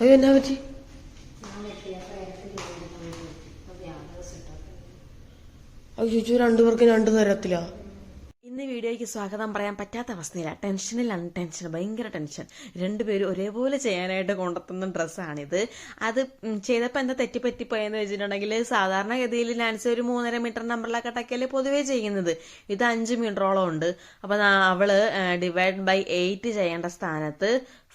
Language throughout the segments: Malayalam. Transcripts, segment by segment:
അയ്യോ എന്നാ പറ്റി? അയ്യോ രണ്ടുപേർക്കും രണ്ടു തരത്തിലാ. ഇന്ന് വീഡിയോയ്ക്ക് സ്വാഗതം പറയാൻ പറ്റാത്ത അവസ്ഥയില്ല ടെൻഷനിലാണ് ടെൻഷൻ ഭയങ്കര ടെൻഷൻ. രണ്ടുപേരും ഒരേപോലെ ചെയ്യാനായിട്ട് കൊണ്ടെത്തുന്ന ഡ്രസ്സാണിത്. അത് ചെയ്തപ്പോൾ എന്താ തെറ്റിപ്പറ്റിപ്പോയെന്ന് വെച്ചിട്ടുണ്ടെങ്കിൽ സാധാരണ ഗതിയിൽ നാൻസി ഒരു മൂന്നര മീറ്റർ നമ്പറിലൊക്കെ ടക്കൽ പൊതുവേ ചെയ്യുന്നത്. ഇത് അഞ്ച് മീറ്ററോളം ഉണ്ട്. അപ്പം അവൾ ഡിവൈഡ് ബൈ എയ്റ്റ് ചെയ്യേണ്ട സ്ഥാനത്ത്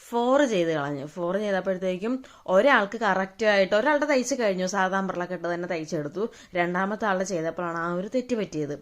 ഫോർ ചെയ്ത് കളഞ്ഞു. ഫോർ ചെയ്തപ്പോഴത്തേക്കും ഒരാൾക്ക് കറക്റ്റ് ആയിട്ട് ഒരാളുടെ തയ്ച്ച് കഴിഞ്ഞു. സാധാ അമ്പർലൊക്കെ ഇട്ട് തന്നെ തയ്ച്ചെടുത്തു. രണ്ടാമത്തെ ആളുടെ ചെയ്തപ്പോഴാണ് ആ ഒരു തെറ്റ് പറ്റിയത്.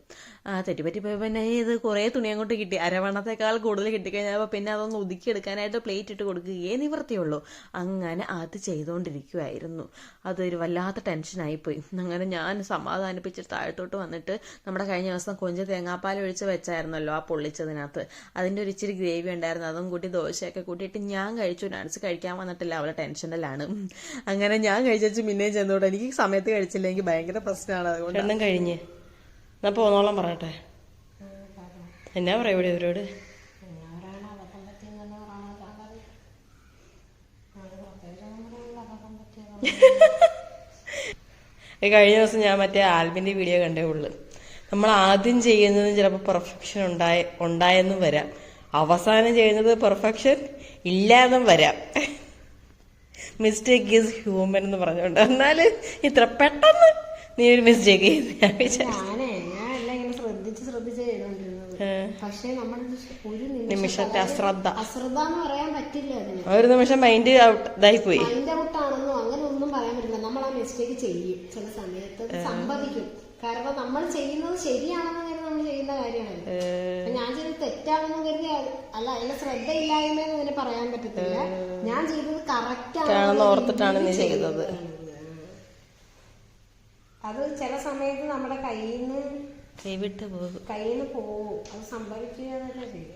ആ തെറ്റ് പറ്റിപ്പോയപ്പോൾ പിന്നെ ഇത് കുറേ തുണി അങ്ങോട്ട് കിട്ടി. അരവണ്ണത്തേക്കാൾ കൂടുതൽ കിട്ടിക്കഴിഞ്ഞപ്പോൾ പിന്നെ അതൊന്ന് ഒതുക്കിയെടുക്കാനായിട്ട് പ്ലേറ്റ് ഇട്ട് കൊടുക്കുകയേ നിവർത്തിയുള്ളൂ. അങ്ങനെ അത് ചെയ്തുകൊണ്ടിരിക്കുമായിരുന്നു അതൊരു വല്ലാത്ത ടെൻഷനായിപ്പോയി അങ്ങനെ ഞാൻ സമാധാനിപ്പിച്ചിട്ട് താഴത്തോട്ട് വന്നിട്ട് നമ്മുടെ കഴിഞ്ഞ ദിവസം കൊഞ്ച് തേങ്ങാപ്പാൽ ഒഴിച്ച് വെച്ചായിരുന്നല്ലോ ആ പൊള്ളിച്ചതിനകത്ത്. അതിന്റെ ഒരു ഇച്ചിരി ഗ്രേവി ഉണ്ടായിരുന്നു. അതും കൂട്ടി ദോശയൊക്കെ കൂട്ടിയിട്ട് ഞാൻ കഴിച്ചു. ഡാൻസ് കഴിക്കാൻ വന്നിട്ടില്ല. അവളെ ടെൻഷനിലാണ്. അങ്ങനെ ഞാൻ കഴിച്ചു. പിന്നെയും ചെന്നോട്ടെ എനിക്ക് സമയത്ത് കഴിച്ചില്ല. എനിക്ക് ഭയങ്കര പ്രശ്നമാണ്. അതുകൊണ്ട് കഴിഞ്ഞ്. എന്നാ പോന്നോളം പറയട്ടെ. എന്നാ പറയാ ഇവിടെ ഇവരോട്? കഴിഞ്ഞ ദിവസം ഞാൻ മറ്റേ ആൽബിന്റെ വീഡിയോ കണ്ടേ ഉള്ളു. നമ്മൾ ആദ്യം ചെയ്യുന്നതും ചിലപ്പോൾ പെർഫെക്ഷൻ ഉണ്ടായ ഉണ്ടായെന്നും വരാം. അവസാനം ചെയ്യുന്നത് പെർഫെക്ഷൻ ഇല്ലാന്നും വരാം. മിസ്റ്റേക്ക് ഈസ് ഹ്യൂമൻ എന്ന് പറഞ്ഞുകൊണ്ട്. എന്നാൽ ഇത്ര പെട്ടെന്ന് നീ ഒരു മിസ്റ്റേക്ക് ചെയ്ത്. ഞാൻ വിചാരിച്ചു. ശ്രദ്ധിച്ച് ശ്രദ്ധിച്ച് ചെയ്തോണ്ടിരുന്നത്. പക്ഷേ നമ്മൾ ഒരു നിമിഷം നിമിഷത്തെ അശ്രദ്ധ. അശ്രദ്ധ എന്ന് പറയാൻ പറ്റില്ല അതിന്. ഒരു നിമിഷം മൈൻഡ് ഔട്ട് ഇതായി പോയി മൈൻഡ് ഔട്ട് ആണെന്നോ അങ്ങനെ ഒന്നും പറയാൻ പറ്റില്ല. നമ്മൾ ആ മിസ്റ്റേക്ക് ചെയ്യും. ചില സമയത്ത് സംഭവിക്കും. കാരണം നമ്മൾ ചെയ്യുന്നത് ശരിയാണെന്ന് കരുതി ചെയ്യുന്ന കാര്യമാണ്. ഞാൻ ചെയ്തത് തെറ്റാണെന്ന് കരുതി അല്ല അതിന്റെ ശ്രദ്ധയില്ലായ്മയെന്ന് അതിന് പറയാൻ പറ്റത്തില്ല. ഞാൻ ചെയ്തത് കറക്റ്റ് ഓർത്തിട്ടാണ് നീ ചെയ്തത്. അത് ചില സമയത്ത് നമ്മുടെ കയ്യിൽ നിന്ന് കൈവിട്ട് പോകും. കയ്യിൽ നിന്ന് പോവും അത് സംഭവിക്കുക തന്നെ ചെയ്യും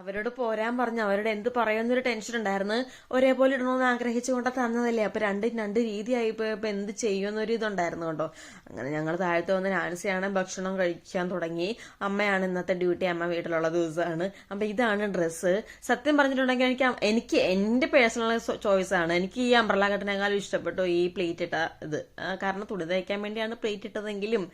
അവരോട് പോരാൻ പറഞ്ഞു. അവരോട് എന്ത് പറയുന്നൊരു ടെൻഷൻ ഉണ്ടായിരുന്നു. ഒരേപോലെ ഇടണമെന്ന് ആഗ്രഹിച്ചുകൊണ്ട് തന്നതല്ലേ. അപ്പൊ രണ്ട് രണ്ട് രീതിയായി പോയപ്പോ എന്ത് ചെയ്യുമെന്നൊരു ഇതുണ്ടായിരുന്നു കേട്ടോ അങ്ങനെ ഞങ്ങൾ താഴത്ത് വന്ന് നാൻസിയാണ് ഭക്ഷണം കഴിക്കാൻ തുടങ്ങി. അമ്മയാണ് ഇന്നത്തെ ഡ്യൂട്ടി അമ്മ വീട്ടിലുള്ള ദിവസമാണ്. അപ്പൊ ഇതാണ് ഡ്രസ്സ് സത്യം പറഞ്ഞിട്ടുണ്ടെങ്കിൽ എനിക്ക് എനിക്ക് എന്റെ പേഴ്സണൽ ചോയ്സ് ആണ്. എനിക്ക് ഈ അമ്പ്രല കട്ടിനേക്കാളും ഇഷ്ടപ്പെട്ടു ഈ പ്ലേറ്റ് ഇട്ട ഇത്. കാരണം തുണി തയ്ക്കാൻ വേണ്ടിയാണ് പ്ലേറ്റ് ഇട്ടതെങ്കിലും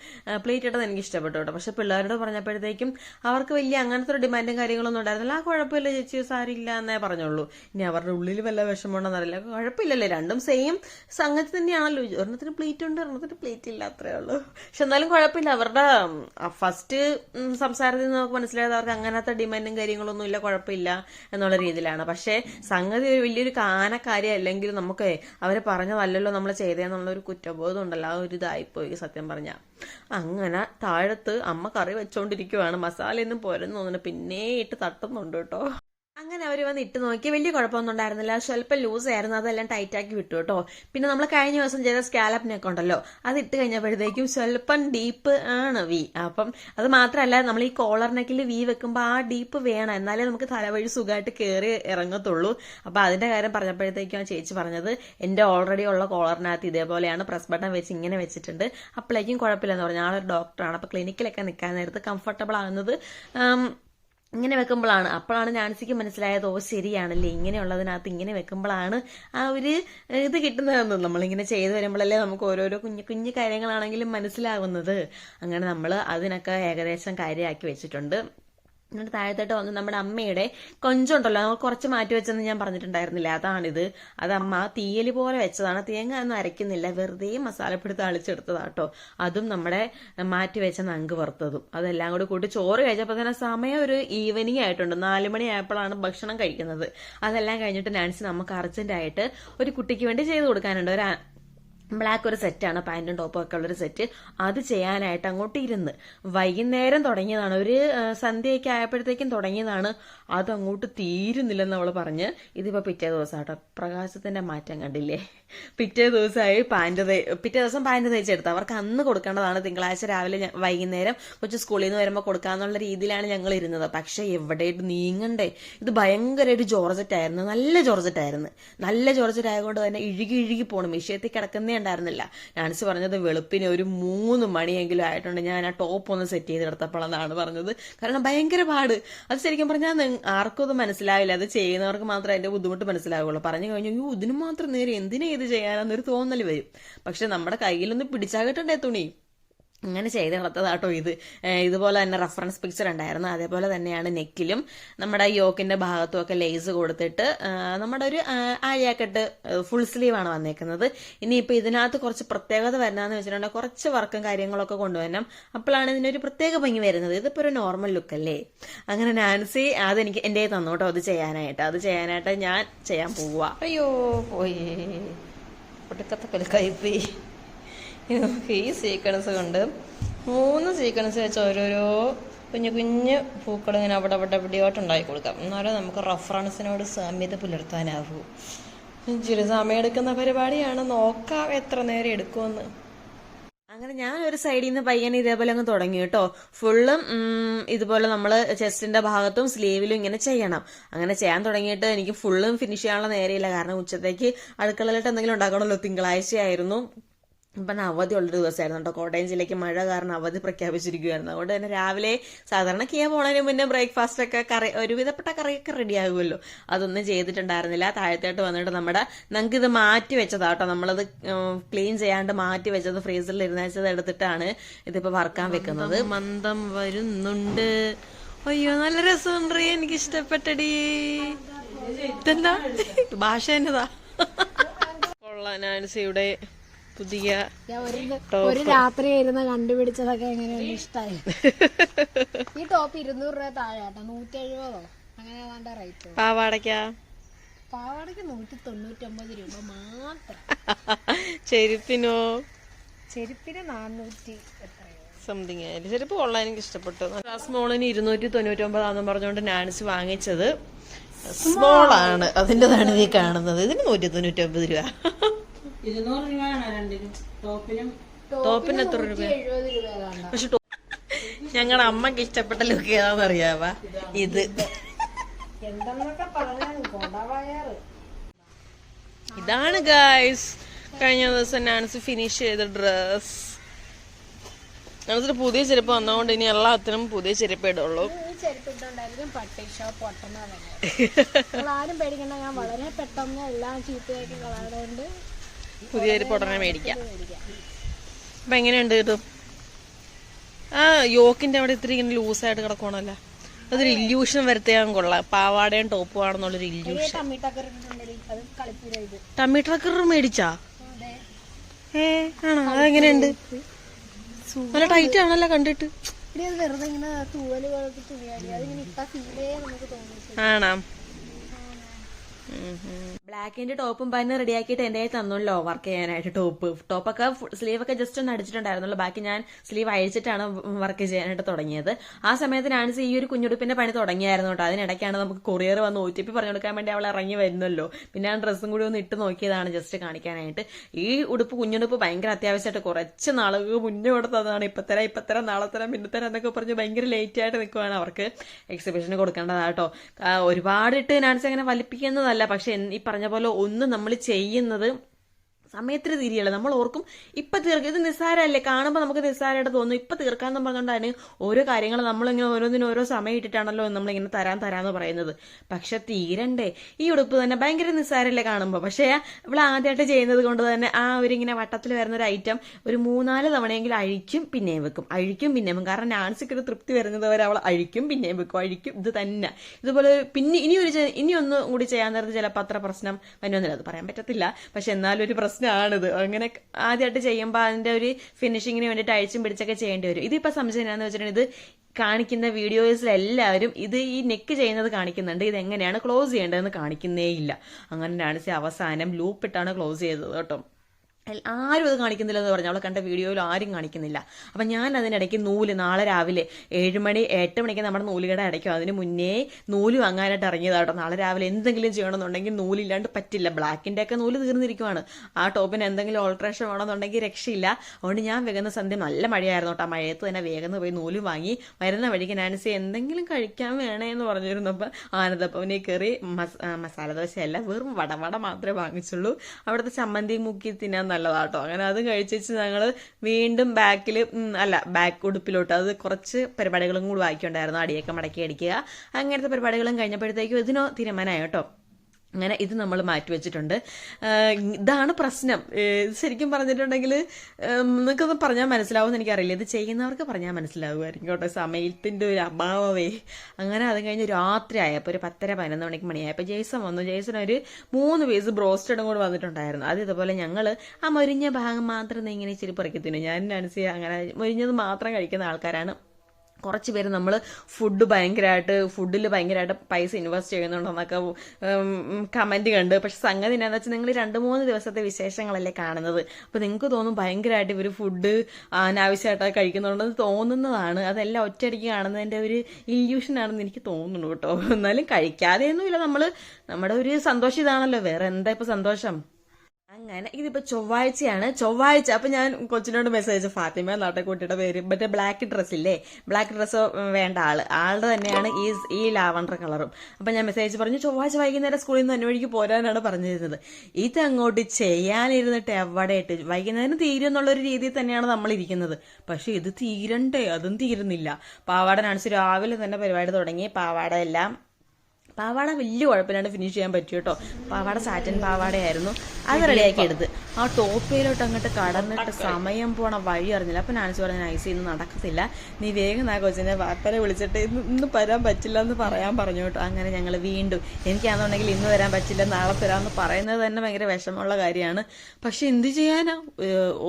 പ്ലേറ്റ് ഇട്ടത് എനിക്ക് ഇഷ്ടപ്പെട്ടു കേട്ടോ. പക്ഷെ പിള്ളേരോട് പറഞ്ഞപ്പോഴത്തേക്കും അവർക്ക് വലിയ അങ്ങനത്തെ ഒരു ഡിമാൻഡും കാര്യങ്ങളൊന്നും ഉണ്ടായിരുന്നില്ല. ആ കുഴപ്പമില്ല ചേച്ചി സാരില്ല എന്നേ പറഞ്ഞുള്ളൂ ഇനി അവരുടെ ഉള്ളിൽ വല്ല വിഷമമുണ്ടെന്നറിയില്ല കുഴപ്പമില്ലല്ലേ രണ്ടും സെയിം സംഗതി തന്നെയാണല്ലോ. ഒരെണ്ണത്തിന് പ്ലേറ്റ് ഉണ്ട് ഒരെണ്ണത്തിന് പ്ലേറ്റ് ഇല്ല അത്രേ ഉള്ളൂ. പക്ഷെ എന്നാലും കുഴപ്പമില്ല. അവരുടെ ഫസ്റ്റ് സംസാരത്തിൽ നിന്ന് നമുക്ക് മനസ്സിലായത് അവർക്ക് അങ്ങനത്തെ ഡിമാൻഡും കാര്യങ്ങളൊന്നും ഇല്ല കുഴപ്പമില്ല എന്നുള്ള രീതിയിലാണ്. പക്ഷേ സംഗതി ഒരു വലിയൊരു കാനക്കാര്യം അല്ലെങ്കിൽ നമുക്ക് അവർ പറഞ്ഞതല്ലല്ലോ നമ്മൾ ചെയ്തതെന്നുള്ള ഒരു കുറ്റബോധം ഉണ്ടല്ലോ. ആ ഒരു ഇതായിപ്പോയി സത്യം പറഞ്ഞ. അങ്ങനെ താഴത്ത് അമ്മ കറി വെച്ചോണ്ടിരിക്കുവാണ്. മസാലയൊന്നും പോരെന്ന് തോന്നുന്നു. പിന്നെ ഇട്ട് തട്ടുന്നുണ്ട് കേട്ടോ. അങ്ങനെ അവർ വന്ന് ഇട്ട് നോക്കി. വലിയ കുഴപ്പമൊന്നും ഉണ്ടായിരുന്നില്ല. സ്വല്പം ലൂസ് ആയിരുന്നു. അതെല്ലാം ടൈറ്റാക്കി വിട്ടു കേട്ടോ. പിന്നെ നമ്മൾ കഴിഞ്ഞ ദിവസം ചെയ്ത സ്കാലപ്പിനൊക്കെ ഉണ്ടല്ലോ. അത് ഇട്ട് കഴിഞ്ഞപ്പോഴത്തേക്കും സ്വല്പം ഡീപ്പ് ആണ് വി. അപ്പം അത് മാത്രമല്ല നമ്മൾ ഈ കോളർ നെക്കിൽ വി വെക്കുമ്പോൾ ആ ഡീപ്പ് വേണം. എന്നാലേ നമുക്ക് തലവഴി സുഖമായിട്ട് കയറി ഇറങ്ങത്തുള്ളൂ. അപ്പൊ അതിന്റെ കാര്യം പറഞ്ഞപ്പോഴത്തേക്കും ആ ചേച്ചി പറഞ്ഞത് എന്റെ ഓൾറെഡി ഉള്ള കോളറിനകത്ത് ഇതേപോലെയാണ്. പ്രസ് ബട്ടൺ വെച്ച് ഇങ്ങനെ വെച്ചിട്ടുണ്ട്. അപ്പോഴേക്കും കുഴപ്പമില്ലെന്ന് പറഞ്ഞു. ആളൊരു ഡോക്ടറാണ് അപ്പൊ ക്ലിനിക്കിലൊക്കെ നിൽക്കാൻ നേരത്ത് കംഫർട്ടബിൾ ആകുന്നത് ഇങ്ങനെ വെക്കുമ്പോഴാണ് അപ്പോഴാണ് നാൻസിക്ക് മനസ്സിലായത് ഓ ശരിയാണല്ലേ ഇങ്ങനെയുള്ളതിനകത്ത് ഇങ്ങനെ വെക്കുമ്പോഴാണ് ആ ഒരു ഇത് കിട്ടുന്നതെന്ന്. നമ്മളിങ്ങനെ ചെയ്തു വരുമ്പോഴല്ലേ നമുക്ക് ഓരോരോ കുഞ്ഞു കുഞ്ഞു കാര്യങ്ങളാണെങ്കിലും മനസ്സിലാവുന്നത്. അങ്ങനെ നമ്മൾ അതിനൊക്കെ ഏകദേശം കാര്യമാക്കി വെച്ചിട്ടുണ്ട്. എന്നിട്ട് താഴത്തോട്ട് വന്ന് നമ്മുടെ അമ്മയുടെ കൊഞ്ചുണ്ടല്ലോ നമ്മൾ കുറച്ച് മാറ്റി വെച്ചെന്ന് ഞാൻ പറഞ്ഞിട്ടുണ്ടായിരുന്നില്ല? അതാണിത്. അത് അമ്മ തീയൽ പോലെ വെച്ചതാണ്. തേങ്ങ ഒന്നും അരയ്ക്കുന്നില്ല. വെറുതെ മസാലപ്പൊടി താളിച്ചെടുത്തതാട്ടോ അതും നമ്മുടെ മാറ്റി വെച്ച നങ്ക് വറുത്തതും. അതെല്ലാം കൂടി കൂട്ടി ചോറ് കഴിച്ചപ്പോൾ തന്നെ സമയം ഒരു ഈവനിങ് ആയിട്ടുണ്ട്. നാല് മണി ആയപ്പോഴാണ് ഭക്ഷണം കഴിക്കുന്നത്. അതെല്ലാം കഴിഞ്ഞിട്ട് നാൻസി നമുക്ക് അർജന്റായിട്ട് ഒരു കുട്ടിക്ക് വേണ്ടി ചെയ്ത് കൊടുക്കാനുണ്ട്. ഒരു ബ്ലാക്ക് ഒരു സെറ്റാണ് പാന്റും ടോപ്പും ഒക്കെ ഉള്ളൊരു സെറ്റ് അത് ചെയ്യാനായിട്ട് അങ്ങോട്ട് ഇരുന്ന്. വൈകുന്നേരം തുടങ്ങിയതാണ്. ഒരു സന്ധ്യയൊക്കെ ആയപ്പോഴത്തേക്കും തുടങ്ങിയതാണ്. അത് അങ്ങോട്ട് തീരുന്നില്ലെന്ന് അവൾ പറഞ്ഞ്. ഇതിപ്പോൾ പിറ്റേ ദിവസം കേട്ടോ പ്രകാശത്തിന്റെ മാറ്റം കണ്ടില്ലേ? പിറ്റേ ദിവസമായി പാന്റ് പിറ്റേ ദിവസം പാന്റ് തയ്ച്ചെടുത്ത് അവർക്ക് അന്ന് കൊടുക്കേണ്ടതാണ് തിങ്കളാഴ്ച രാവിലെ വൈകുന്നേരം കൊച്ചു സ്കൂളിൽ നിന്ന് വരുമ്പോൾ കൊടുക്കാന്നുള്ള രീതിയിലാണ് ഞങ്ങൾ ഇരുന്നത്. പക്ഷേ എവിടെയായിട്ട് നീങ്ങണ്ടേ? ഇത് ഭയങ്കര ഒരു ജോർജറ്റ് ആയിരുന്നു നല്ല ജോർജറ്റായിരുന്നു. നല്ല ജോർജറ്റ് ആയതുകൊണ്ട് തന്നെ ഇഴുകി ഇഴുകി പോകണം വിഷയത്തിൽ കിടക്കുന്നേ ഉണ്ടായിരുന്നില്ല. നാൻസി പറഞ്ഞത് വെളുപ്പിന് ഒരു മൂന്ന് മണിയെങ്കിലും ആയിട്ടുണ്ട്. ഞാൻ ആ ടോപ്പ് ഒന്ന് സെറ്റ് ചെയ്തെടുത്തപ്പോഴെന്നാണ് പറഞ്ഞത്. കാരണം ഭയങ്കര പാട്. അത് ശരിക്കും പറഞ്ഞാൽ ആർക്കും അത് മനസ്സിലാവില്ല. അത് ചെയ്യുന്നവർക്ക് മാത്രമേ അതിന്റെ ബുദ്ധിമുട്ട് മനസ്സിലാവുള്ളൂ. പറഞ്ഞു കഴിഞ്ഞു "അയ്യോ, ഇതിന് മാത്രം നേരെ എന്തിനാ ഇത് ചെയ്യാനെന്നൊരു തോന്നൽ വരും. പക്ഷെ നമ്മുടെ കയ്യിലൊന്ന് പിടിച്ചാകട്ടുണ്ടേ തുണി. അങ്ങനെ ചെയ്ത് കളത്തതാട്ടോ ഇത്. ഇതുപോലെ തന്നെ റെഫറൻസ് പിക്ചർ ഉണ്ടായിരുന്നു. അതേപോലെ തന്നെയാണ് നെക്കിലും. നമ്മുടെ യോക്കിന്റെ ഭാഗത്തും ഒക്കെ ലേസ് കൊടുത്തിട്ട് നമ്മുടെ ഒരു ആര്യാക്കെട്ട് ഫുൾ സ്ലീവ് ആണ് വന്നേക്കുന്നത്. ഇനിയിപ്പോൾ ഇതിനകത്ത് കുറച്ച് പ്രത്യേകത വരുന്നതെന്ന് വെച്ചിട്ടുണ്ടെങ്കിൽ കുറച്ച് വർക്കും കാര്യങ്ങളൊക്കെ കൊണ്ടുവരണം. അപ്പോഴാണ് ഇതിനൊരു പ്രത്യേക ഭംഗി വരുന്നത്. ഇതിപ്പോൾ ഒരു നോർമൽ ലുക്ക് അല്ലേ? അങ്ങനെ നാൻസി അതെനിക്ക് എന്റെ തന്നോട്ടോ അത് ചെയ്യാനായിട്ട്. അത് ചെയ്യാനായിട്ട് ഞാൻ ചെയ്യാൻ പോവുക അയ്യോ പോയി. ഒടുക്കത്തെ കൊലക്കായി ഈ സീക്വൻസ് കൊണ്ട് മൂന്ന് സീക്വൻസ് വെച്ച് ഓരോരോ കുഞ്ഞു കുഞ്ഞു പൂക്കൾ ഇങ്ങനെ അവിടെ അവിടെ എവിടെയോട്ട് ഉണ്ടാക്കി കൊടുക്കാം. എന്നാലേ നമുക്ക് റഫറൻസിനോട് സാമ്യത പുലർത്താനാവൂ. ഇച്ചിരി സമയം എടുക്കുന്ന പരിപാടിയാണ്. നോക്കാം എത്ര നേരം എടുക്കുമെന്ന്. അങ്ങനെ ഞാൻ ഒരു സൈഡിൽ നിന്ന് പയ്യൻ ഇതേപോലെ അങ്ങ് തുടങ്ങി കേട്ടോ. ഫുള്ളും ഇതുപോലെ നമ്മൾ ചെസ്റ്റിന്റെ ഭാഗത്തും സ്ലീവിലും ഇങ്ങനെ ചെയ്യണം. അങ്ങനെ ചെയ്യാൻ തുടങ്ങിയിട്ട് എനിക്ക് ഫുള്ളും ഫിനിഷ് ചെയ്യാനുള്ള നേരെയില്ല. കാരണം ഉച്ചത്തേക്ക് അടുക്കളയിലിട്ട് എന്തെങ്കിലും ഉണ്ടാക്കണമല്ലോ. തിങ്കളാഴ്ചയായിരുന്നു. ഇപ്പം അവധിയുള്ളൊരു ദിവസമായിരുന്നു കേട്ടോ. കോട്ടയം ജില്ലയ്ക്ക് മഴ കാരണം അവധി പ്രഖ്യാപിച്ചിരിക്കുകയായിരുന്നു. അതുകൊണ്ട് തന്നെ രാവിലെ സാധാരണ കിയ പോണതിന് മുന്നേ ബ്രേക്ക്ഫാസ്റ്റ് ഒക്കെ കറി ഒരുവിധപ്പെട്ട കറിയൊക്കെ റെഡി ആകുമല്ലോ. അതൊന്നും ചെയ്തിട്ടുണ്ടായിരുന്നില്ല. താഴത്തോട്ട് വന്നിട്ട് നമ്മുടെ നമുക്ക് ഇത് മാറ്റി വെച്ചതാട്ടോ നമ്മളത് ക്ലീൻ ചെയ്യാണ്ട് മാറ്റി വെച്ചത് ഫ്രീസറിൽ ഇരുന്നേച്ചത് എടുത്തിട്ടാണ് ഇതിപ്പോ വറക്കാൻ വെക്കുന്നത്. മന്ദം വരുന്നുണ്ട്. അയ്യോ നല്ല രസമുണ്ട് എനിക്ക് ഇഷ്ടപ്പെട്ടടി ഇതെന്താ? ഭാഷ എന്നതാ കൊള്ളാം നാൻസിയുടെ പുതിയ ഒരു രാത്രി ഇരുന്ന് കണ്ടുപിടിച്ചതൊക്കെ എങ്ങനെയാണ് ഇഷ്ടമായി ഈ ടോപ്പ് ഇരുന്നൂറ് രൂപ താഴെ നൂറ്റി എഴുപതോ അങ്ങനെ റേറ്റ്. പാവാടയ്ക്കാ? പാവാടയ്ക്ക് നൂറ്റി തൊണ്ണൂറ്റൊമ്പത് രൂപ മാത്രം. ചെരുപ്പിനോ? ചെരുപ്പിന് നാനൂറ്റി സംതിങ് ആയാലും ചെരുപ്പ് കൊള്ളാൻ എനിക്ക് ഇഷ്ടപ്പെട്ടു. സ്മോളിന് ഇരുന്നൂറ്റി തൊണ്ണൂറ്റൊമ്പതാണെന്ന് പറഞ്ഞുകൊണ്ട് നാൻസ് വാങ്ങിച്ചത്. സ്മോൾ ആണ്. അതിന്റെതാണ് നീ കാണുന്നത്. ഇതിന് നൂറ്റി തൊണ്ണൂറ്റൊമ്പത് രൂപ. ഇരുന്നൂറ് രൂപയാണ് രണ്ടിനും. ടോപ്പിനും. ടോപ്പിന് എത്ര രൂപ പക്ഷെ ഞങ്ങളുടെ അമ്മയ്ക്ക് ഇഷ്ടപ്പെട്ട ലുക്ക് ഏതാന്ന് അറിയാവാ? ഇത്. ഇതാണ് ഗായ്സ് കഴിഞ്ഞ ദിവസം നാൻസി ഫിനിഷ് ചെയ്ത ഡ്രസ് നാൻസിന്റെ പുതിയ ചെരുപ്പ് വന്നതുകൊണ്ട് ഇനി എല്ലാത്തിനും പുതിയ ചെരുപ്പ് ഇടുള്ളൂ. ആരും പേടിക്കണ്ട ഞാൻ വളരെ പെട്ടെന്ന് എല്ലാം ചീത്തയാക്കി കളയാറുണ്ട്. പുതിയ ചെരുപ്പ് ഉടനെ മേടിക്കാം. അപ്പം എങ്ങനെയുണ്ട് ഇത്? ആ യോക്കിന്റെ അവിടെ ഇത്തിരി ഇങ്ങനെ ലൂസായിട്ട് കിടക്കണല്ലോ അതൊരു ഇല്യൂഷൻ വരുത്തിയാൻ കൊള്ളാം. പാവാടയും ടോപ്പും ആണെന്നുള്ളൊരു ഇല്യൂഷൻ ടമ്മി ട്രക്കർ മേടിച്ചാ? ഏ ആണോ? അതെങ്ങനെയുണ്ട്? നല്ല ടൈറ്റ് ആണല്ലോ കണ്ടിട്ട്. ഇവിടെ ബ്ലാക്കിന്റെ ടോപ്പും പാനും റെഡിയാക്കിയിട്ട് കയ്യിൽ തന്നല്ലോ വർക്ക് ചെയ്യാനായിട്ട് ടോപ്പ്. ടോപ്പൊക്കെ സ്ലീവ് ഒക്കെ ജസ്റ്റ് ഒന്ന് അടിച്ചിട്ടുണ്ടായിരുന്നല്ലോ ബാക്കി ഞാൻ സ്ലീവ് അഴിച്ചിട്ടാണ് വർക്ക് ചെയ്യാനായിട്ട് തുടങ്ങിയത്. ആ സമയത്ത് ഈ ഒരു കുഞ്ഞുടുപ്പിന്റെ പണി തുടങ്ങിയായിരുന്നു കേട്ടോ. അതിനിടയ്ക്കാണ് നമുക്ക് കൊറിയർ വന്ന് ഒ ടി പി പറഞ്ഞു കൊടുക്കാൻ വേണ്ടി അവൾ ഇറങ്ങി വരുന്നല്ലോ. പിന്നെ ആ ഡ്രസ്സും കൂടി ഒന്ന് ഇട്ട് നോക്കിയതാണ് ജസ്റ്റ് കാണിക്കാനായിട്ട്. ഈ ഉടുപ്പ് കുഞ്ഞുടുപ്പ് ഭയങ്കര അത്യാവശ്യമായിട്ട് കുറച്ച് നാളുകൾ മുന്നേ കൊടുത്തതാണ് ഇപ്പത്തര ഇപ്പത്തര നാളെ തരം പിന്നെ തരം എന്നൊക്കെ പറഞ്ഞ് ഭയങ്കര ലേറ്റ് ആയിട്ട് നിൽക്കുവാണ് അവർക്ക് എക്സിബിഷന് കൊടുക്കേണ്ടതാട്ടോ ഒരുപാട് ഇട്ട് നാൻസി അങ്ങനെ വലിപ്പിക്കുന്നതല്ല. പക്ഷെ ഈ പറഞ്ഞ പോലെ ഒന്ന് നമ്മൾ ചെയ്യുന്നത് സമയത്തിന് തീരിയല്ല? നമ്മൾ ഓർക്കും ഇപ്പൊ തീർക്കും ഇത് നിസ്സാരമല്ലേ? കാണുമ്പോൾ നമുക്ക് നിസ്സാരമായിട്ട് തോന്നും. ഇപ്പൊ തീർക്കാന്ന് പറഞ്ഞുകൊണ്ടാണ് ഓരോ കാര്യങ്ങൾ നമ്മളിങ്ങനെ ഓരോന്നിനും ഓരോ സമയം ഇട്ടിട്ടാണല്ലോ നമ്മളിങ്ങനെ തരാൻ തരാന്ന് പറയുന്നത്. പക്ഷെ തീരണ്ടേ. ഈ ഉടുപ്പ് തന്നെ ഭയങ്കര നിസ്സാരമല്ലേ കാണുമ്പോൾ പക്ഷേ നമ്മൾ ആദ്യമായിട്ട് ചെയ്യുന്നത് കൊണ്ട് തന്നെ ആ ഒരു ഇങ്ങനെ വട്ടത്തിൽ വരുന്ന ഒരു ഐറ്റം ഒരു മൂന്നാൽ തവണയെങ്കിലും അഴിക്കും പിന്നെയും വെക്കും. അഴിക്കും പിന്നെയും വെക്കും. കാരണം നാൻസിക്ക് ഒരു തൃപ്തി വരുന്നത് വരെ അവൾ അഴിക്കും പിന്നെയും വെക്കും. അഴിക്കും. ഇത് തന്നെ. ഇതുപോലെ പിന്നെ ഇനി ഒരു ഇനി ഒന്നും കൂടി ചെയ്യാൻ നേരത്ത് ചിലപ്പോൾ അത്ര പ്രശ്നം വരുമെന്നില്ല അത് പറയാൻ പറ്റത്തില്ല. പക്ഷെ എന്നാലും ഒരു പ്രശ്നമാണിത് അങ്ങനെ ആദ്യമായിട്ട് ചെയ്യുമ്പോൾ അതിന്റെ ഒരു ഫിനിഷിങ്ങിന് വേണ്ടിയിട്ട് അഴിച്ചും പിടിച്ചൊക്കെ ചെയ്യേണ്ടി വരും. ഇതിപ്പോൾ സംശയം എന്നാന്ന് വെച്ചിട്ടുണ്ടെങ്കിൽ ഇത് കാണിക്കുന്ന വീഡിയോസിലെല്ലാവരും ഇത് ഈ നെക്ക് ചെയ്യുന്നത് കാണിക്കുന്നുണ്ട്. ഇത് എങ്ങനെയാണ് ക്ലോസ് ചെയ്യേണ്ടതെന്ന് കാണിക്കുന്നേ ഇല്ല അങ്ങനെ ഡാൻസ് അവസാനം ലൂപ്പിട്ടാണ് ക്ലോസ് ചെയ്തത് കേട്ടോ. ആരും അത് കാണിക്കുന്നില്ല എന്ന് പറഞ്ഞു. അവളെ കണ്ട വീഡിയോയിൽ ആരും കാണിക്കുന്നില്ല. അപ്പം ഞാൻ അതിനിടയ്ക്ക് നൂൽ നാളെ രാവിലെ ഏഴ് മണി എട്ട് മണിക്ക് നമ്മുടെ നൂലുകട അടയ്ക്കും അതിന് മുന്നേ നൂൽ വാങ്ങാനായിട്ട് ഇറങ്ങിയതാട്ടോ. നാളെ രാവിലെ എന്തെങ്കിലും ചെയ്യണമെന്നുണ്ടെങ്കിൽ നൂലില്ലാണ്ട് പറ്റില്ല. ബ്ലാക്കിന്റെ ഒക്കെ നൂൽ തീർന്നിരിക്കുവാണ്. ആ ടോപ്പിന് എന്തെങ്കിലും ഓൾട്രേഷൻ വേണമെന്നുണ്ടെങ്കിൽ രക്ഷയില്ല. അതുകൊണ്ട് ഞാൻ വേഗം സന്ധ്യ നല്ല മഴയായിരുന്നു കേട്ടോ. ആ മഴയത്ത് തന്നെ വേഗം പോയി നൂൽ വാങ്ങി വരുന്ന വഴിക്ക് നാൻസി എന്തെങ്കിലും കഴിക്കാൻ വേണേ എന്ന് പറഞ്ഞിരുന്നപ്പോൾ ആനന്ദപ്പവനെ കയറി മസാല ദോശയല്ല വെറും വടവട മാത്രമേ വാങ്ങിച്ചുള്ളൂ. അവിടുത്തെ ചമ്മന്തി മുക്കി തിന്നാൻ നല്ലതാട്ടോ. അങ്ങനെ അത് കഴിച്ചേച്ച് ഞങ്ങൾ വീണ്ടും ബാക്കിൽ അല്ല ബാക്ക് ഉടുപ്പിലോട്ട് അത് കുറച്ച് പരിപാടികളും കൂടി ബാക്കിയുണ്ടായിരുന്നു അടിയൊക്കെ മടക്കി അടിക്കുക. അങ്ങനത്തെ പരിപാടികളും കഴിഞ്ഞപ്പോഴത്തേക്കും ഇതിനോ തീരുമാനമായി കേട്ടോ അങ്ങനെ ഇത് നമ്മൾ മാറ്റിവെച്ചിട്ടുണ്ട് വെച്ചിട്ടുണ്ട്. ഇതാണ് പ്രശ്നം. ശരിക്കും പറഞ്ഞിട്ടുണ്ടെങ്കിൽ നിങ്ങൾക്കൊന്നും പറഞ്ഞാൽ മനസ്സിലാവുമെന്ന് എനിക്കറിയില്ല. ഇത് ചെയ്യുന്നവർക്ക് പറഞ്ഞാൽ മനസ്സിലാവുമായിരിക്കും കേട്ടോ. സമയത്തിന്റെ ഒരു അഭാവമേ. അങ്ങനെ അത് കഴിഞ്ഞ് രാത്രി ആയപ്പോൾ ഒരു പത്തര പതിനൊന്ന് മണിക്ക് മണിയായപ്പോൾ ജെയ്സൺ വന്നു. ജെയ്സൺ ഒരു മൂന്ന് പീസ് ബ്രോസ്റ്റഡും കൂടെ വന്നിട്ടുണ്ടായിരുന്നു. അത് ഇതുപോലെ ഞങ്ങൾ ആ മൊരിഞ്ഞ ഭാഗം മാത്രം ഇങ്ങനെ ഇച്ചിരി പറിക്കത്തിനു ഞാൻ അനുസരിച്ച് അങ്ങനെ മൊരിഞ്ഞത് മാത്രം കഴിക്കുന്ന ആൾക്കാരാണ്. കുറച്ച് പേര് നമ്മൾ ഫുഡ് ഭയങ്കരമായിട്ട് ഫുഡിൽ ഭയങ്കരമായിട്ട് പൈസ ഇൻവെസ്റ്റ് ചെയ്യുന്നുണ്ടെന്നൊക്കെ കമന്റ് കണ്ട്. പക്ഷെ സംഗതി എന്താണെന്ന് വെച്ചാൽ നിങ്ങൾ രണ്ട് മൂന്ന് ദിവസത്തെ വിശേഷങ്ങളല്ലേ കാണുന്നത്. അപ്പോൾ നിങ്ങൾക്ക് തോന്നും ഭയങ്കരമായിട്ട് ഇവർ ഫുഡ് അനാവശ്യമായിട്ട് കഴിക്കുന്നുണ്ടെന്ന് തോന്നുന്നതാണ്. അതെല്ലാം ഒറ്റയടിക്ക് കാണുന്നതിന്റെ ഒരു ഇല്യൂഷൻ ആണെന്ന് എനിക്ക് തോന്നുന്നു കേട്ടോ. എന്നാലും കഴിക്കാതെയൊന്നുമില്ല നമ്മൾ നമ്മുടെ ഒരു സന്തോഷം ഇതാണല്ലോ. വേറെ എന്താ ഇപ്പോൾ സന്തോഷം? അങ്ങനെ ഇതിപ്പോ ചൊവ്വാഴ്ചയാണ്. ചൊവ്വാഴ്ച അപ്പൊ ഞാൻ കൊച്ചിനോട് മെസ്സേജ് ഫാത്തിമ നാട്ടക്കുട്ടിയുടെ പേര്. മറ്റേ ബ്ലാക്ക് ഡ്രസ് ഇല്ലേ? ബ്ലാക്ക് ഡ്രസ്സ് വേണ്ട ആൾ. ആളുടെ തന്നെയാണ് ഈ ഈ ലാവണ്ടർ കളറും. അപ്പൊ ഞാൻ മെസ്സേജ് പറഞ്ഞു ചൊവ്വാഴ്ച വൈകുന്നേരം സ്കൂളിൽ നിന്ന് അന്വേഷിക്ക് പോരാനാണ് പറഞ്ഞിരുന്നത്. ഇത് അങ്ങോട്ട് ചെയ്യാനിരുന്നിട്ട് എവിടെയിട്ട് വൈകുന്നേരം തീരും എന്നുള്ളൊരു രീതിയിൽ തന്നെയാണ് നമ്മൾ ഇരിക്കുന്നത് പക്ഷെ ഇത് തീരണ്ടേ? അതും തീരുന്നില്ല. പാവാട രാവിലെ തന്നെ പരിപാടി തുടങ്ങി. പാവാട എല്ലാം പാവാട വലിയ കുഴപ്പമില്ലാണ്ട് ഫിനിഷ് ചെയ്യാൻ പറ്റും കേട്ടോ പാവാട സാറ്റൻ പാവാടയായിരുന്നു. അത് റെഡിയാക്കി എടുത്ത് ആ ടോപ്പയിലോട്ട് അങ്ങോട്ട് കടന്നിട്ട് സമയം പോണ വഴി അറിഞ്ഞില്ല. അപ്പം നാണിച്ച് പറഞ്ഞ ഐസി ഇന്ന് നടക്കത്തില്ല. നീ വേഗം ആ കൊച്ചിനെ വാപ്പനെ വിളിച്ചിട്ട് ഇന്ന് ഇന്ന് വരാൻ പറ്റില്ല എന്ന് പറയാൻ പറഞ്ഞു കേട്ടോ അങ്ങനെ ഞങ്ങൾ വീണ്ടും എനിക്കാണെന്നുണ്ടെങ്കിൽ ഇന്ന് വരാൻ പറ്റില്ല നാളെ തരാമെന്ന് പറയുന്നത് തന്നെ ഭയങ്കര വിഷമമുള്ള കാര്യമാണ്. പക്ഷെ എന്ത് ചെയ്യാനാ?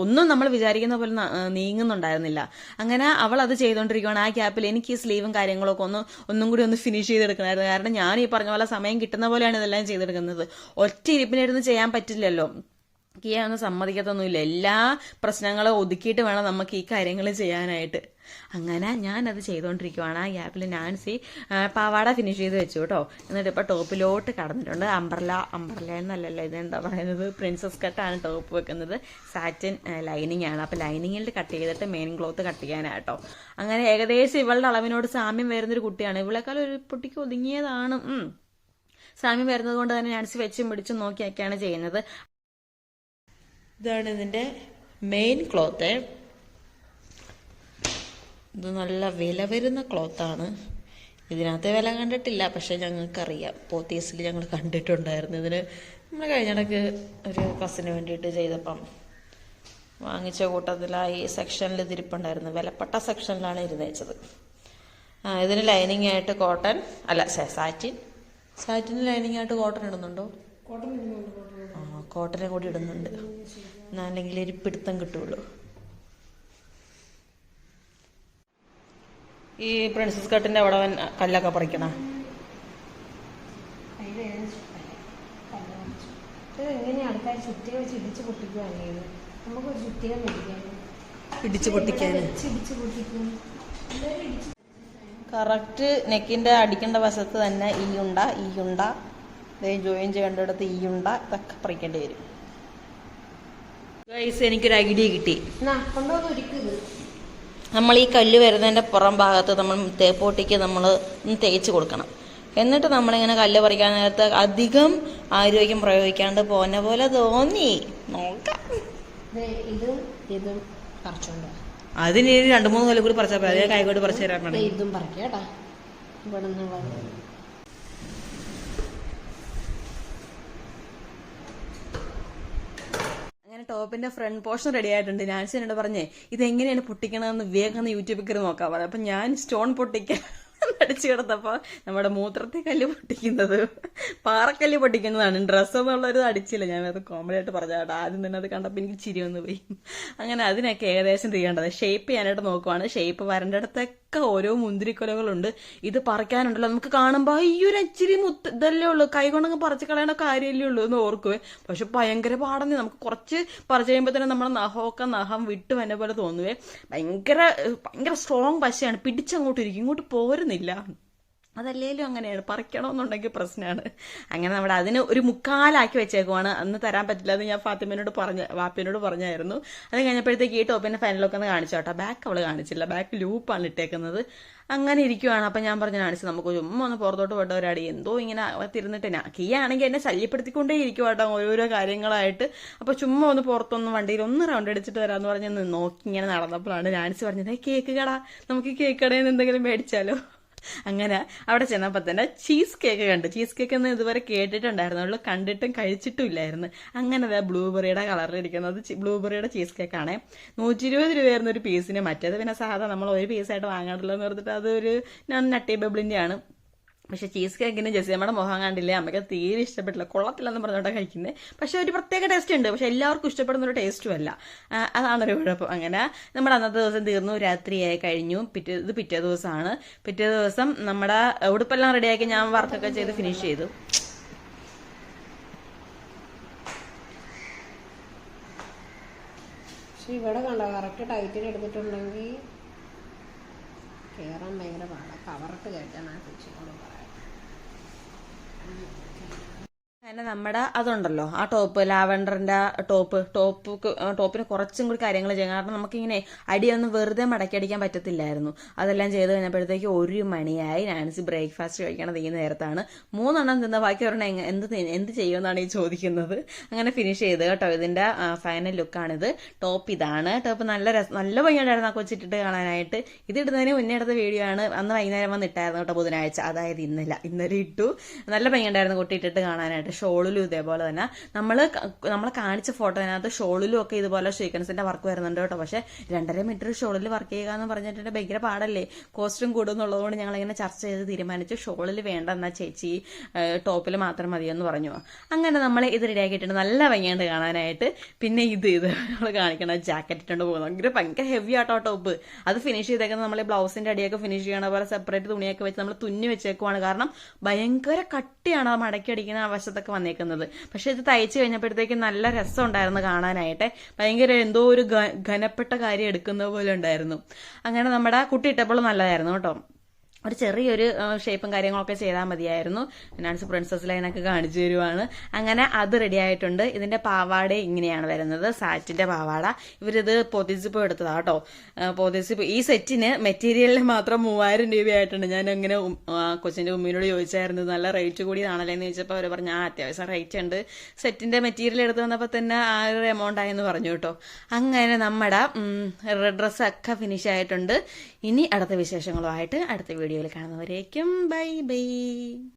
ഒന്നും നമ്മൾ വിചാരിക്കുന്ന പോലെ നീങ്ങുന്നുണ്ടായിരുന്നില്ല. അങ്ങനെ അവൾ അത് ചെയ്തുകൊണ്ടിരിക്കുകയാണ് ആ ക്യാപ്പിൽ എനിക്ക് ഈ സ്ലീവും കാര്യങ്ങളൊക്കെ ഒന്ന് ഒന്നും കൂടി ഒന്ന് ഫിനിഷ് ചെയ്തെടുക്കണമായിരുന്നു. കാരണം ഞാൻ ഈ പറഞ്ഞ പോലെ സമയം കിട്ടുന്ന പോലെയാണ് ഇതെല്ലാം ചെയ്തെടുക്കുന്നത്. ഒറ്റ ഇരിപ്പിനിരുന്ന് ചെയ്യാൻ പറ്റില്ലല്ലോ. കിയാ ഒന്നും സമ്മതിക്കത്തൊന്നുമില്ല. എല്ലാ പ്രശ്നങ്ങളും ഒതുക്കിയിട്ട് വേണം നമുക്ക് ഈ കാര്യങ്ങൾ ചെയ്യാനായിട്ട്. അങ്ങനെ ഞാനത് ചെയ്തുകൊണ്ടിരിക്കുവാണ് ആ ഗ്യാപ്പിൽ നാൻസി പാവാട ഫിനിഷ് ചെയ്ത് വെച്ചു കേട്ടോ. എന്നിട്ട് ഇപ്പോൾ ടോപ്പിലോട്ട് കടന്നിട്ടുണ്ട്. അംബ്രല അംബ്രല എന്നല്ലല്ലോ ഇതെന്താ പറയുന്നത്? പ്രിൻസസ് കട്ടാണ് ടോപ്പ് വെക്കുന്നത്. സാറ്റിൻ ലൈനിങ് ആണ്. അപ്പോൾ ലൈനിങ്ങിൽ കട്ട് ചെയ്തിട്ട് മെയിൻ ക്ലോത്ത് കട്ട്. ചെയ്യാനാട്ടോ അങ്ങനെ ഏകദേശം ഇവളുടെ അളവിനോട് സാമ്യം വരുന്നൊരു കുട്ടിയാണ്. ഇവളെക്കാൾ ഒരു പൊട്ടിക്ക് ഒതുങ്ങിയതാണ്. സാമ്യം വരുന്നത് കൊണ്ട് തന്നെ നാൻസി വെച്ചും പിടിച്ചും നോക്കിയൊക്കെയാണ് ചെയ്യുന്നത്. ഇതാണ് ഇതിന്റെ മെയിൻ ക്ലോത്ത് ഇത് നല്ല വില വരുന്ന ക്ലോത്താണ് ഇതിനകത്ത് വില കണ്ടിട്ടില്ല പക്ഷെ ഞങ്ങൾക്കറിയാം. പോത്തീസിൽ ഞങ്ങൾ കണ്ടിട്ടുണ്ടായിരുന്നു. ഇതിന് നമ്മൾ കഴിഞ്ഞിടക്ക് ഒരു കസിന് വേണ്ടിയിട്ട് ചെയ്തപ്പം വാങ്ങിച്ച ഈ സെക്ഷനിൽ ഇതിരിപ്പുണ്ടായിരുന്നു. വിലപ്പെട്ട സെക്ഷനിലാണ് ഇരുന്നേച്ചത് ഇതിന് ലൈനിങ് ആയിട്ട് കോട്ടൺ അല്ല സാറ്റിൻ സാറ്റിന് ലൈനിങ് ആയിട്ട് കോട്ടൺ ഇടുന്നുണ്ടോ? ആ കോട്ടനെ കൂടി ഇടുന്നുണ്ട്. എന്നാലെങ്കിൽ ഇരിപ്പിടുത്തം പിടുത്തം കിട്ടുള്ളൂ ഈ പ്രിൻസസ് കട്ടിന്റെ അവിടെ അവൻ കല്ലൊക്കെ പറിക്കണ. ആൾക്കാർ ഇടിച്ചു പൊട്ടിക്കാൻ ഇടിച്ച് പൊട്ടിക്കും. കറക്റ്റ് നെക്കിന്റെ അടിക്കേണ്ട വശത്ത് തന്നെ ഈ ഉണ്ട ഈ ഉണ്ട. ജോയിൻ ചെയ്യേണ്ടിടത്ത് ഈ ഉണ്ട. ഇതൊക്കെ പറിക്കേണ്ടി വരും. എനിക്ക് എനിക്കൊരു ഐഡിയ കിട്ടി. കൊണ്ടുവന്ന് ഒരുക്കുന്നത് നമ്മൾ ഈ കല്ല് വരുന്നതിന്റെ പുറം ഭാഗത്ത് നമ്മൾ തേപ്പോട്ടിക്ക് നമ്മൾ തേച്ച് കൊടുക്കണം. എന്നിട്ട് നമ്മളിങ്ങനെ കല്ല് പറിക്കാൻ നേരത്ത് അധികം ആരോഗ്യം പ്രയോഗിക്കാണ്ട് പോന്ന പോലെ തോന്നി. നോക്കാം. ദേ ഇതും ഇതും പറിച്ചോണ്ട് വാ. അതിന് രണ്ടു മൂന്ന് കല്ല് കൂടി പറിച്ചാൽ കൈകോട്ട് പറിച്ചു തരാൻ ദേ ഇതും പറിക്കാം കേട്ടാ. ഇവിടെ നിന്നുള്ളത് അങ്ങനെ ടോപ്പിന്റെ ഫ്രണ്ട് പോർഷൻ റെഡി ആയിട്ടുണ്ട്. നാൻസി എന്നോട് പറഞ്ഞേ ഇത് എങ്ങനെയാണ് പൊട്ടിക്കണമെന്ന് വേഗം യൂട്യൂബിൽ കയറി നോക്കാൻ പറഞ്ഞു അപ്പൊ ഞാൻ സ്റ്റോൺ പൊട്ടിക്കാൻ അടിച്ചു കിടന്നപ്പോ നമ്മുടെ മൂത്രത്തെ കല്ല് പൊട്ടിക്കുന്നത്. പാറക്കല്ല് പൊട്ടിക്കുന്നതാണ്. ഡ്രസ്സ് എന്നുള്ളൊരു അടിച്ചില്ല. ഞാൻ അത് കോമഡി ആയിട്ട് പറഞ്ഞാട്ടോ ആദ്യം തന്നെ അത് കണ്ടപ്പോൾ എനിക്ക് ചിരി വന്നു പോയി. അങ്ങനെ അതിനൊക്കെ ഏകദേശം ചെയ്യേണ്ടത്. ഷേപ്പ് ചെയ്യാനായിട്ട് നോക്കുവാണ്. ഷേപ്പ് വരേണ്ടിടത്തൊക്കെ ഓരോ മുന്തിരിക്കൊലകളുണ്ട്. ഇത് പറിക്കാനുണ്ടല്ലോ. നമുക്ക് കാണുമ്പോൾ അയ്യൊരു അച്ചിരി മുത്ത് ഇതല്ലേ ഉള്ളൂ. കൈ കൊണ്ടങ്ങ് പറിച്ച് കളയേണ്ട കാര്യമല്ലേ ഉള്ളൂ എന്ന് ഓർക്കുവേ. പക്ഷെ ഭയങ്കര പാടന്നെ. നമുക്ക് കുറച്ച് പറിച്ച് കഴിയുമ്പോൾ തന്നെ നമ്മുടെ നഖമൊക്കെ നഖം വിട്ടു വന്നെ പോലെ തോന്നുവേ. ഭയങ്കര ഭയങ്കര സ്ട്രോങ് പശയാണ്. പിടിച്ചങ്ങോട്ടിരിക്കും. ഇങ്ങോട്ട് പോരുന്നില്ല. അതല്ലേലും അങ്ങനെയാണ്. പറിക്കണമെന്നുണ്ടെങ്കിൽ പ്രശ്നമാണ് അങ്ങനെ നമ്മുടെ അതിന് ഒരു മുക്കാലാക്കി വെച്ചേക്കുവാണ്. അന്ന് തരാൻ പറ്റില്ല എന്ന് ഞാൻ ഫാത്തിമേനോട് പറഞ്ഞ വാപ്പിനോട് പറഞ്ഞായിരുന്നു. അത് കഴിഞ്ഞപ്പോഴത്തേക്ക് ഈ ടോപ്പിന്റെ ഫൈനലൊക്കെ ഒന്ന് കാണിച്ചു കേട്ടോ. ബാക്ക് അവൾ കാണിച്ചില്ല. ബാക്ക് ലൂപ്പാണ് ഇട്ടേക്കുന്നത്. അങ്ങനെ ഇരിക്കുവാണ്. അപ്പം ഞാൻ പറഞ്ഞു കാണിച്ചു നമുക്ക് ചുമ്മാ ഒന്ന് പുറത്തോട്ട് പോയിട്ട് എന്തോ ഇങ്ങനെ തിരുന്നിട്ട് ഞാൻ കീ ആണെങ്കിൽ എന്നെ ശല്യപ്പെടുത്തിക്കൊണ്ടേ ഇരിക്കും കേട്ടോ ഓരോരോ കാര്യങ്ങളായിട്ട്. അപ്പോൾ ചുമ്മാ ഒന്ന് പുറത്തൊന്ന് വണ്ടിയിൽ ഒന്ന് റൗണ്ട് അടിച്ചിട്ട് വരാമെന്ന് പറഞ്ഞ് നോക്കി ഇങ്ങനെ നടന്നപ്പോഴാണ് നാൻസി പറഞ്ഞത് കേക്ക് കട. നമുക്ക് കേക്ക് കടയിൽ നിന്ന് എന്തെങ്കിലും മേടിച്ചാലോ? അങ്ങനെ അവിടെ ചെന്നപ്പോൾ തന്നെ ചീസ് കേക്ക് കണ്ടു. ചീസ് കേക്ക് ഒന്നും ഇതുവരെ കേട്ടിട്ടുണ്ടായിരുന്നുള്ളൂ കണ്ടിട്ടും കഴിച്ചിട്ടും ഇല്ലായിരുന്നു അങ്ങനെ അതാ ബ്ലൂബെറിയുടെ കളറിലിരിക്കുന്നത് ബ്ലൂബെറിയുടെ ചീസ് കേക്കാണ് നൂറ്റി ഇരുപത് രൂപയായിരുന്നു ഒരു പീസിന് മറ്റേത് പിന്നെ സാധാ നമ്മൾ ഒരു പീസായിട്ട് വാങ്ങാറില്ല എന്ന് പറഞ്ഞിട്ട് അതൊരു ഞാൻ നട്ടി ബബിളിന്റെ ആണ്. പക്ഷെ ചീസ് കേക്കിന് ജെസിയമ്മയുടെ മുഖം കണ്ടില്ലേ? അമ്മയ്ക്ക് തീരെ ഇഷ്ടപ്പെട്ടില്ല. കൊള്ളത്തില്ലെന്ന് പറഞ്ഞോണ്ടാണ് കഴിക്കുന്നത് പക്ഷെ ഒരു പ്രത്യേക ടേസ്റ്റ് ഉണ്ട്. പക്ഷെ എല്ലാവർക്കും ഇഷ്ടപ്പെടുന്ന ഒരു ടേസ്റ്റും അല്ല. അതാണൊരു കുഴപ്പം. അങ്ങനെ നമ്മുടെ അന്നത്തെ ദിവസം തീർന്നു. രാത്രിയായി കഴിഞ്ഞു. പിറ്റേ ഇത് പിറ്റേ ദിവസമാണ്. പിറ്റേ ദിവസം നമ്മുടെ ഉടുപ്പെല്ലാം റെഡിയാക്കി ഞാൻ വർക്കൊക്കെ ചെയ്ത് ഫിനിഷ് ചെയ്തു. പക്ഷെ ഇവിടെ കണ്ടോ കറക്റ്റ് ടൈറ്റിൽ എടുത്തിട്ടുണ്ടെങ്കിൽ കയറാൻ ഭയങ്കര പാടാണ് കവറിട്ട് കയറ്റാൻ ആ ചേച്ചിയോട് Thank you. അങ്ങനെ നമ്മുടെ അതുണ്ടല്ലോ ആ ടോപ്പ് ലാവൻഡറിന്റെ ടോപ്പ് ടോപ്പ് ടോപ്പിന് കുറച്ചും കൂടി കാര്യങ്ങൾ ചെയ്യാം കാരണം നമുക്കിങ്ങനെ അടിയൊന്നും വെറുതെ മടക്കി അടിക്കാൻ പറ്റത്തില്ലായിരുന്നു. അതെല്ലാം ചെയ്ത് കഴിഞ്ഞപ്പോഴത്തേക്ക് ഒരു മണിയായി നാൻസി ബ്രേക്ക്ഫാസ്റ്റ് കഴിക്കണത് ഈ നേരത്താണ്. മൂന്നെണ്ണം തിന്ന ബാക്കി ഒരെണ്ണം എന്ത് എന്ത് ചെയ്യുമെന്നാണ് ഈ ചോദിക്കുന്നത്. അങ്ങനെ ഫിനിഷ് ചെയ്ത് കേട്ടോ ഇതിന്റെ ഫൈനൽ ലുക്കാണിത് ടോപ്പ് ഇതാണ്. ടോപ്പ് നല്ല രസം നല്ല ഭംഗിയുണ്ടായിരുന്നു ആ കൊച്ചിട്ടിട്ട് കാണാനായിട്ട്. ഇത് ഇടുന്നതിന് മുന്നേ എടുത്ത വീഡിയോ ആണ്. അന്ന് വൈകുന്നേരം വന്ന് ഇട്ടായിരുന്നു കേട്ടോ ബുധനാഴ്ച. അതായത് ഇന്നല്ല ഇന്നലെ ഇട്ടു. നല്ല ഭംഗിയുണ്ടായിരുന്നു കുട്ടി ഇട്ടിട്ട് കാണാനായിട്ട്. ഷോളിലും ഇതേപോലെ തന്നെ. നമ്മൾ നമ്മൾ കാണിച്ച ഫോട്ടോനകത്ത് ഷോളിലും ഒക്കെ ഇതുപോലെ ശ്രീകൻസിന്റെ വർക്ക് വരുന്നുണ്ട് കേട്ടോ. പക്ഷെ രണ്ടര മീറ്റർ ഷോളിൽ വർക്ക് ചെയ്യുക എന്ന് പറഞ്ഞിട്ട് ഭയങ്കര പാടല്ലേ? കോസ്റ്റും കൂടുന്നുള്ളതുകൊണ്ട് ഞങ്ങൾ ഇങ്ങനെ ചർച്ച ചെയ്ത് തീരുമാനിച്ചു. ഷോളിൽ വേണ്ട എന്നാ ചേച്ചി ടോപ്പിൽ മാത്രം മതിയെന്ന് പറഞ്ഞു. അങ്ങനെ നമ്മൾ ഇത് റെഡിയാക്കിയിട്ടുണ്ട് നല്ല ഭംഗിയുണ്ട് കാണാനായിട്ട്. പിന്നെ ഇത് ഇത് നമ്മൾ കാണിക്കണം ജാക്കറ്റ് ഇട്ടുകൊണ്ട് പോകുന്നത് ഭയങ്കര ഭയങ്കര ഹെവി ആട്ടോ ടോപ്പ്. അത് ഫിനിഷ് ചെയ്തേക്കുന്നത് നമ്മൾ ബ്ലൗസിന്റെ അടിയൊക്കെ ഫിനിഷ് ചെയ്യണ പോലെ സെപ്പറേറ്റ് തുണിയൊക്കെ വെച്ച് നമ്മൾ തുന്നി വെച്ചേക്കുവാണ്. കാരണം ഭയങ്കര കട്ടിയാണ് മടക്കി അടിക്കുന്ന ആ വന്നേക്കുന്നത്. പക്ഷെ ഇത് തയ്ച്ചു കഴിഞ്ഞപ്പോഴത്തേക്ക് നല്ല രസം ഉണ്ടായിരുന്നു കാണാനായിട്ട്. ഭയങ്കര എന്തോ ഒരു ഘനപ്പെട്ട കാര്യം എടുക്കുന്ന പോലെ ഉണ്ടായിരുന്നു. അങ്ങനെ നമ്മുടെ കുട്ടി ഇട്ടപ്പോൾ നല്ലതായിരുന്നു കേട്ടോ. ഒരു ചെറിയൊരു ഷേപ്പും കാര്യങ്ങളൊക്കെ ചെയ്താൽ മതിയായിരുന്നു. നാൻസ് പ്രിൻസസ് ലൈനൊക്കെ കാണിച്ചു തരുവാണ്. അങ്ങനെ അത് റെഡി ആയിട്ടുണ്ട്. ഇതിന്റെ പാവാട ഇങ്ങനെയാണ് വരുന്നത്. സാറ്റിന്റെ പാവാട. ഇവരിത് പൊതിസിപ്പ് എടുത്തതാ കേട്ടോ പൊതിസിപ്പ് ഈ സെറ്റിന് മെറ്റീരിയലിന് മാത്രം മൂവായിരം രൂപയായിട്ടുണ്ട്. ഞാൻ അങ്ങനെ കൊച്ചിന്റെ ഉമ്മീനോട് ചോദിച്ചായിരുന്നു നല്ല റേറ്റ് കൂടിയതാണല്ലേ? എന്ന് ചോദിച്ചപ്പോൾ അവർ പറഞ്ഞു ആ അത്യാവശ്യം റേറ്റ് ഉണ്ട്. സെറ്റിന്റെ മെറ്റീരിയൽ എടുത്ത് വന്നപ്പോൾ തന്നെ ആ ഒരു എമൗണ്ട് ആയെന്ന് പറഞ്ഞു കേട്ടോ അങ്ങനെ നമ്മുടെ ഡ്രസ്സൊക്കെ ഫിനിഷ് ആയിട്ടുണ്ട്. ഇനി അടുത്ത വിശേഷങ്ങളുമായിട്ട് അടുത്ത വീഡിയോയിൽ കാണുന്നവരേക്കും. Bye bye.